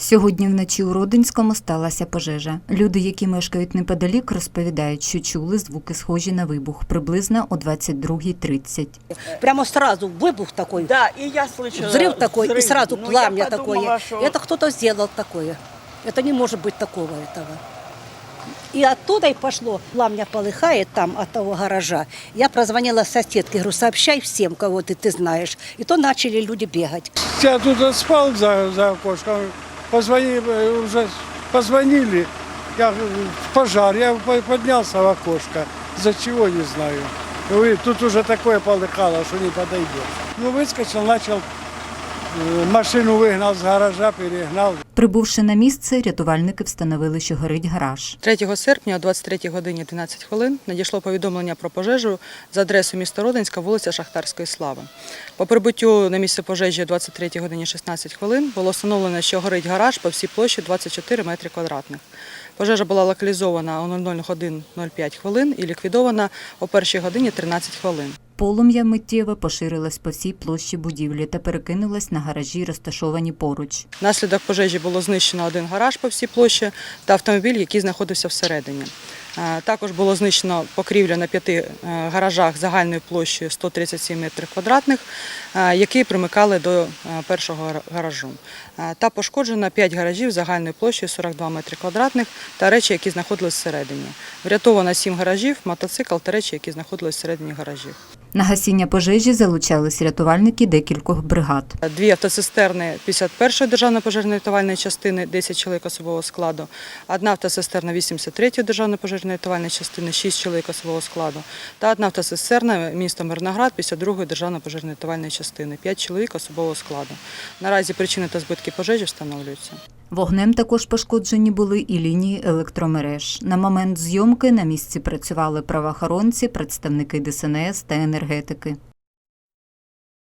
Сьогодні вночі у Родинському сталася пожежа. Люди, які мешкають неподалік, розповідають, що чули звуки схожі на вибух приблизно о 22.30. Прямо сразу выбух такой, Да, и я слышала взрыв такой, и взрыв. сразу Ну, пламя я подумала, такое. что- Это кто-то сделал такое. Это не может быть такого этого. И оттуда и пошло. Пламя полыхает там от того гаража. Я прозвонила соседке, говорю, сообщай всем, кого ты, ты знаешь. И то начали люди бегать. Я тут спал за, за окошком, позвонили, уже позвонили, я э, пожар, я по- поднялся в окошко, за чего не знаю. Ну, и тут уже такое полыхало, что не подойдешь. Ну, выскочил, начал, э, машину выгнал с гаража, перегнал. Прибувши на місце, рятувальники встановили, що горить гараж. 3 серпня о 23 годині 12 хвилин надійшло повідомлення про пожежу за адресою міста Родинська, вулиця Шахтарської Слави. По прибуттю на місце пожежі о 23 годині 16 хвилин було встановлено, що горить гараж по всій площі 24 метри квадратних. Пожежа була локалізована о 00.05 хвилин і ліквідована о 1 годині 13 хвилин. Полум'я миттєво поширилась по всій площі будівлі та перекинулась на гаражі, розташовані поруч. Внаслідок пожежі було знищено один гараж по всій площі та автомобіль, який знаходився всередині. Е, Також було знищено покрівля на п'яти е, гаражах загальною площею 137 метрів квадратних, е, які примикали до першого гаражу. Та пошкоджено 5 гаражів загальною площею 42 метри квадратних та речі, які знаходились всередині. Врятовано 7 гаражів, мотоцикл та речі, які знаходились всередині гаражів. На гасіння пожежі залучались рятувальники декількох бригад. Дві автоцистерни 51-ї державної пожежної рятувальної частини, 10 чоловік особового складу. Одна автоцистерна 83-ї державної пожежної рятувальної частини, 6 чоловік особового складу. Та одна автоцистерна міста Мирноград, 52-ї державної пожежно-рятувальної частини, 5 чоловік особового складу. Наразі причини та збитки пожежі встановлюються. Вогнем також пошкоджені були і лінії електромереж. На момент зйомки на місці працювали правоохоронці, представники ДСНС та енергетики.